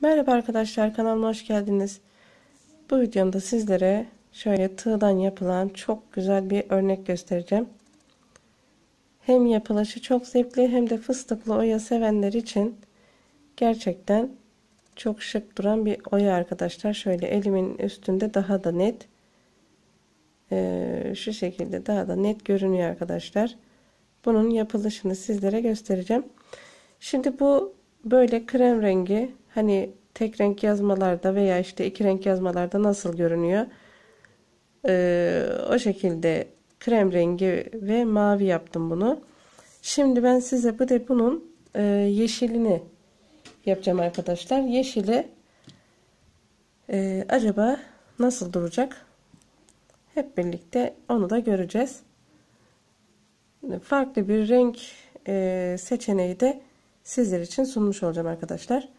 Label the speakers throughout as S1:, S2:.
S1: Merhaba arkadaşlar kanalıma hoş geldiniz. Bu videomda sizlere şöyle tığdan yapılan çok güzel bir örnek göstereceğim. Hem yapılışı çok zevkli hem de fıstıklı oya sevenler için gerçekten çok şık duran bir oya arkadaşlar. Şöyle elimin üstünde daha da net ee, şu şekilde daha da net görünüyor arkadaşlar. Bunun yapılışını sizlere göstereceğim. Şimdi bu böyle krem rengi hani tek renk yazmalarda veya işte iki renk yazmalarda nasıl görünüyor? Ee, o şekilde krem rengi ve mavi yaptım bunu. Şimdi ben size bu de bunun e, yeşilini yapacağım arkadaşlar. Yeşili e, acaba nasıl duracak? Hep birlikte onu da göreceğiz. Farklı bir renk e, seçeneği de sizler için sunmuş olacağım arkadaşlar.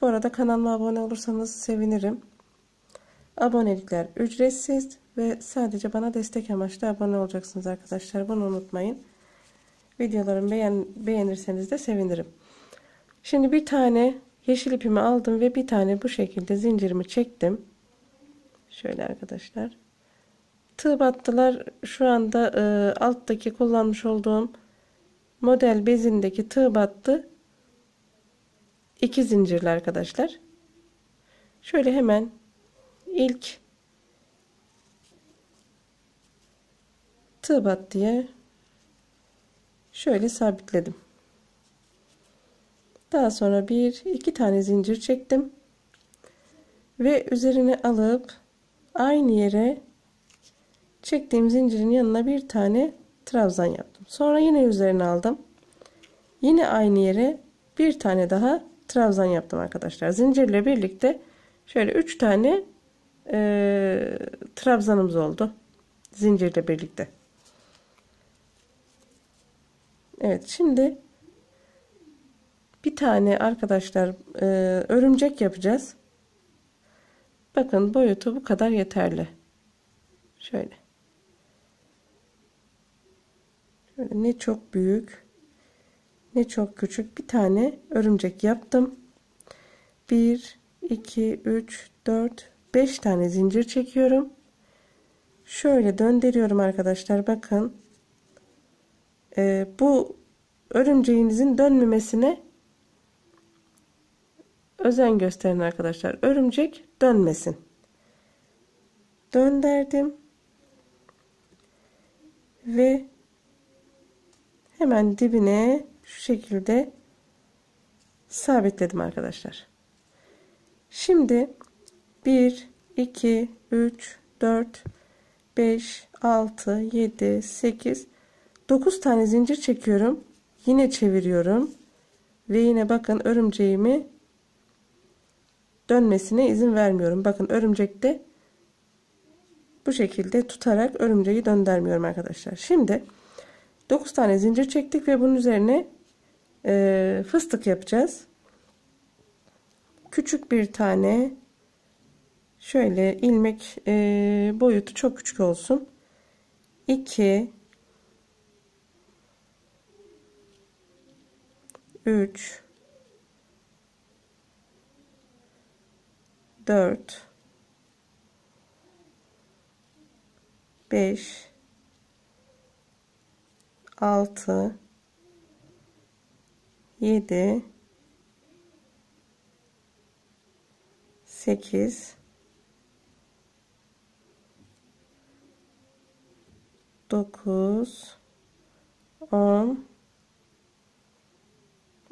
S1: Bu arada kanalıma abone olursanız sevinirim. Abonelikler ücretsiz ve sadece bana destek amaçlı abone olacaksınız arkadaşlar. Bunu unutmayın. Videolarımı beğen, beğenirseniz de sevinirim. Şimdi bir tane yeşil ipimi aldım ve bir tane bu şekilde zincirimi çektim. Şöyle arkadaşlar. Tığ battılar şu anda e, alttaki kullanmış olduğum model bezindeki tığ battı iki zincirli arkadaşlar. Şöyle hemen ilk tığ battıya şöyle sabitledim. Daha sonra bir iki tane zincir çektim ve üzerine alıp aynı yere çektiğim zincirin yanına bir tane trabzan yaptım. Sonra yine üzerine aldım. Yine aynı yere bir tane daha trabzan yaptım arkadaşlar. Zincirle birlikte şöyle 3 tane e, trabzanımız oldu. Zincirle birlikte. Evet şimdi bir tane arkadaşlar e, örümcek yapacağız. Bakın boyutu bu kadar yeterli. Şöyle. Şöyle ne çok büyük ne çok küçük bir tane örümcek yaptım. 1 2 3 4 5 tane zincir çekiyorum. Şöyle döndürüyorum arkadaşlar bakın. Ee, bu örümceğinizin dönmemesine özen gösterin arkadaşlar. Örümcek dönmesin. Döndürdüm. Ve hemen dibine şu şekilde sabitledim arkadaşlar. Şimdi 1 2 3 4 5 6 7 8 9 tane zincir çekiyorum. Yine çeviriyorum. Ve yine bakın örümceğimi dönmesine izin vermiyorum. Bakın örümcekte bu şekilde tutarak örümceği döndürmüyorum arkadaşlar. Şimdi 9 tane zincir çektik ve bunun üzerine e, fıstık yapacağız. Küçük bir tane şöyle ilmek e, boyutu çok küçük olsun. 2 3 4 5 6 7 8 9 10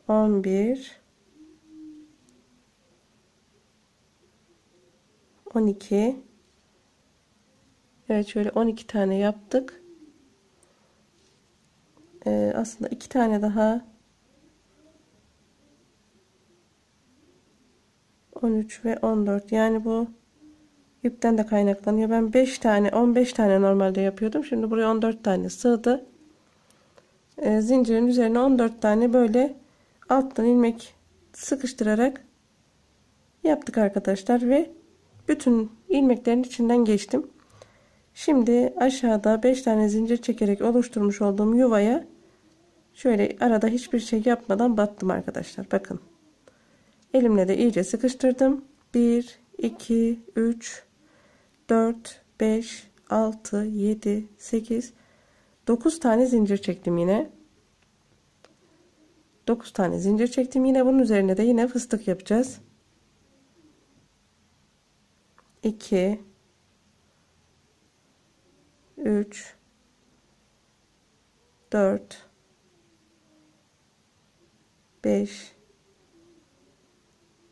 S1: 11 12 Evet şöyle 12 tane yaptık. Ee, aslında iki tane daha 13 ve 14 yani bu ipten de kaynaklanıyor. Ben 5 tane 15 tane normalde yapıyordum. Şimdi buraya 14 tane sığdı. Ee, zincirin üzerine 14 tane böyle alttan ilmek sıkıştırarak yaptık arkadaşlar ve bütün ilmeklerin içinden geçtim. Şimdi aşağıda 5 tane zincir çekerek oluşturmuş olduğum yuvaya şöyle arada hiçbir şey yapmadan battım arkadaşlar. Bakın. Elimle de iyice sıkıştırdım. 1, 2, 3, 4, 5, 6, 7, 8, 9 tane zincir çektim yine. 9 tane zincir çektim. Yine bunun üzerine de yine fıstık yapacağız. 2 3 4 5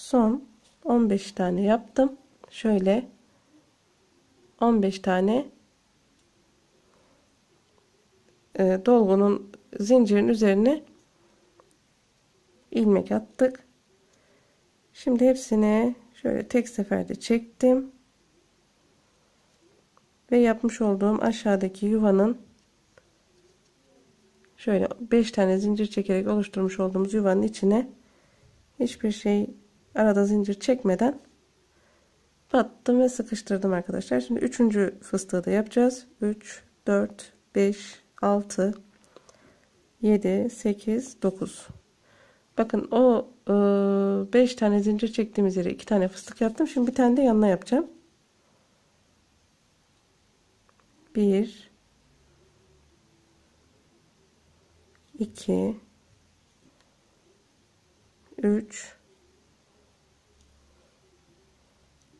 S1: son 15 tane yaptım. Şöyle 15 tane e, dolgunun zincirin üzerine ilmek attık. Şimdi hepsini şöyle tek seferde çektim. Ve yapmış olduğum aşağıdaki yuvanın şöyle 5 tane zincir çekerek oluşturmuş olduğumuz yuvanın içine hiçbir şey arada zincir çekmeden battım ve sıkıştırdım arkadaşlar. Şimdi üçüncü fıstığı da yapacağız. 3, 4, 5, 6, 7, 8, 9. Bakın o 5 e, tane zincir çektiğimiz yere 2 tane fıstık yaptım. Şimdi bir tane de yanına yapacağım. 1 2 3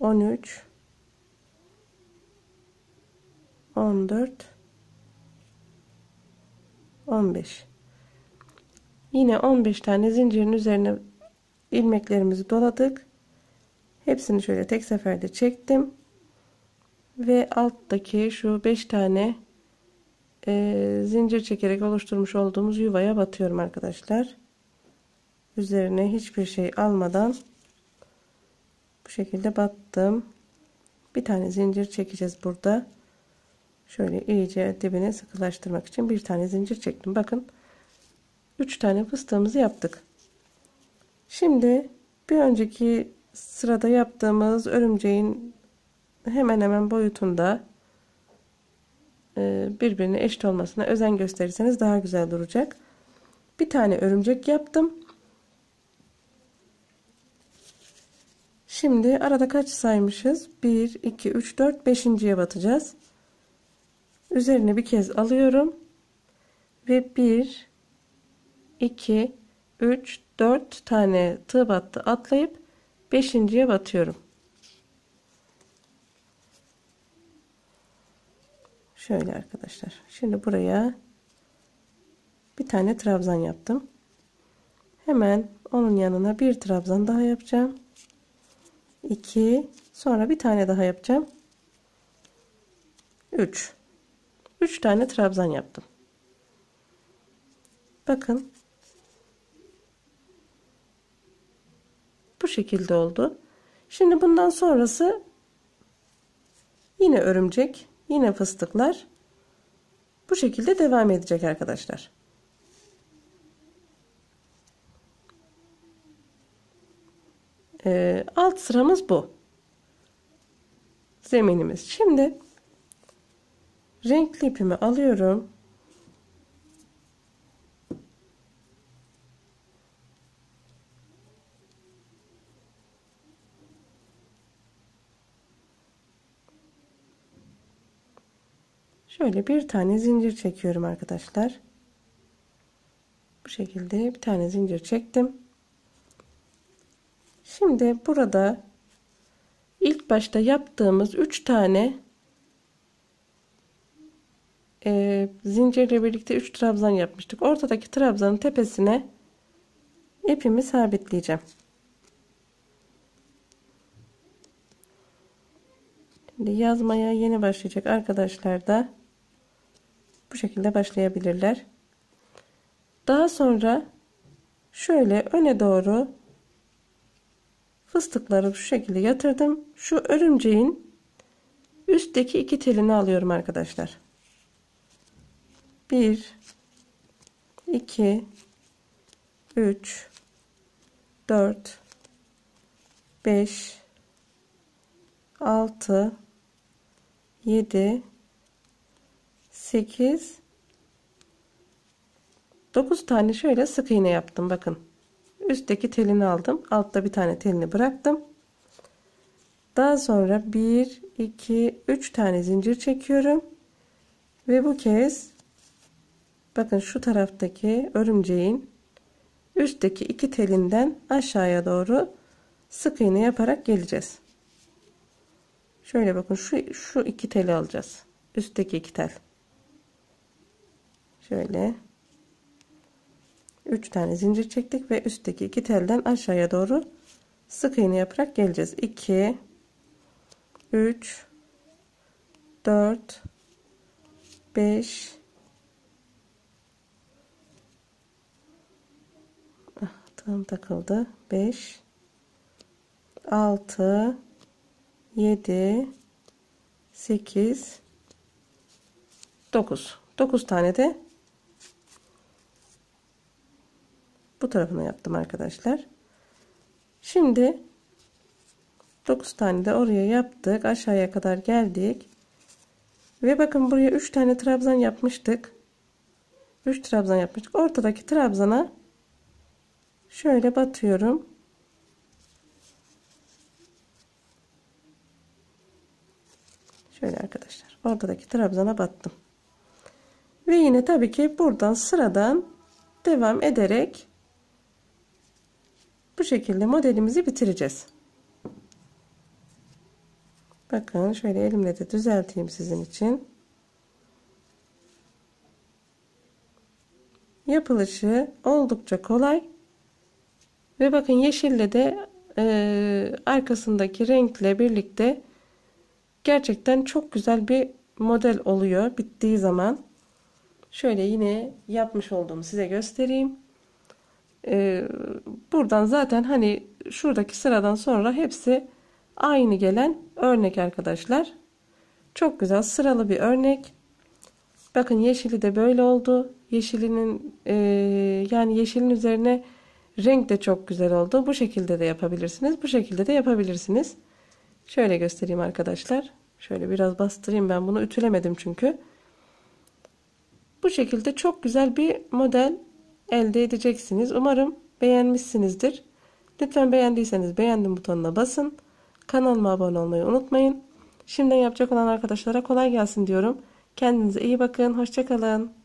S1: 13 14 15 yine 15 tane zincirin üzerine ilmeklerimizi doladık. Hepsini şöyle tek seferde çektim. Ve alttaki şu 5 tane e, zincir çekerek oluşturmuş olduğumuz yuvaya batıyorum arkadaşlar. Üzerine hiçbir şey almadan bu şekilde battım bir tane zincir çekeceğiz burada şöyle iyice dibine sıkılaştırmak için bir tane zincir çektim bakın 3 tane fıstığımızı yaptık şimdi bir önceki sırada yaptığımız örümceğin hemen hemen boyutunda e, birbirine eşit olmasına özen gösterirseniz daha güzel duracak. Bir tane örümcek yaptım. Şimdi arada kaç saymışız? 1, 2, 3, 4, 5.ye batacağız. Üzerine bir kez alıyorum. Ve 1, 2, 3, 4 tane tığ battı atlayıp 5.ye batıyorum. Şöyle arkadaşlar. Şimdi buraya bir tane trabzan yaptım. Hemen onun yanına bir trabzan daha yapacağım. 2 sonra bir tane daha yapacağım. 3 3 tane trabzan yaptım. Bakın bu şekilde oldu. Şimdi bundan sonrası yine örümcek Yine fıstıklar. Bu şekilde devam edecek arkadaşlar. Ee, alt sıramız bu. Zeminimiz. Şimdi renkli ipimi alıyorum. Şöyle bir tane zincir çekiyorum arkadaşlar. Bu şekilde bir tane zincir çektim. Şimdi burada ilk başta yaptığımız 3 tane e, zincirle birlikte 3 trabzan yapmıştık. Ortadaki trabzanın tepesine ipimi sabitleyeceğim. Şimdi yazmaya yeni başlayacak arkadaşlar da bu şekilde başlayabilirler. Daha sonra şöyle öne doğru fıstıkları şu şekilde yatırdım. Şu örümceğin üstteki iki telini alıyorum arkadaşlar. 1 2 3 4 5 6 7 8 9 tane şöyle sık iğne yaptım bakın üstteki telini aldım. Altta bir tane telini bıraktım. Daha sonra 1 2 3 tane zincir çekiyorum. Ve bu kez bakın şu taraftaki örümceğin üstteki iki telinden aşağıya doğru sık iğne yaparak geleceğiz. Şöyle bakın şu şu iki teli alacağız. Üstteki iki tel. Şöyle 3 tane zincir çektik ve üstteki iki telden aşağıya doğru sık iğne yaparak geleceğiz. 2 3 4 5 ah, tığım takıldı. 5 6 7 8 9 9 tane de bu tarafına yaptım arkadaşlar. Şimdi 9 tane de oraya yaptık. Aşağıya kadar geldik. Ve bakın buraya 3 tane trabzan yapmıştık. 3 trabzan yapmıştık. Ortadaki trabzana şöyle batıyorum. Şöyle arkadaşlar ortadaki trabzana battım. Ve yine tabii ki buradan sıradan devam ederek bu şekilde modelimizi bitireceğiz. Bakın şöyle elimle de düzelteyim sizin için. Yapılışı oldukça kolay. Ve bakın yeşille de e, arkasındaki renkle birlikte gerçekten çok güzel bir model oluyor bittiği zaman. Şöyle yine yapmış olduğumu size göstereyim. Ee, buradan zaten hani şuradaki sıradan sonra hepsi aynı gelen örnek arkadaşlar. Çok güzel sıralı bir örnek. Bakın yeşili de böyle oldu. Yeşilinin e, yani yeşilin üzerine renk de çok güzel oldu. Bu şekilde de yapabilirsiniz. Bu şekilde de yapabilirsiniz. Şöyle göstereyim arkadaşlar. Şöyle biraz bastırayım ben bunu ütülemedim çünkü. Bu şekilde çok güzel bir model elde edeceksiniz. Umarım beğenmişsinizdir. Lütfen beğendiyseniz beğendim butonuna basın. Kanalıma abone olmayı unutmayın. Şimdiden yapacak olan arkadaşlara kolay gelsin diyorum. Kendinize iyi bakın. Hoşçakalın.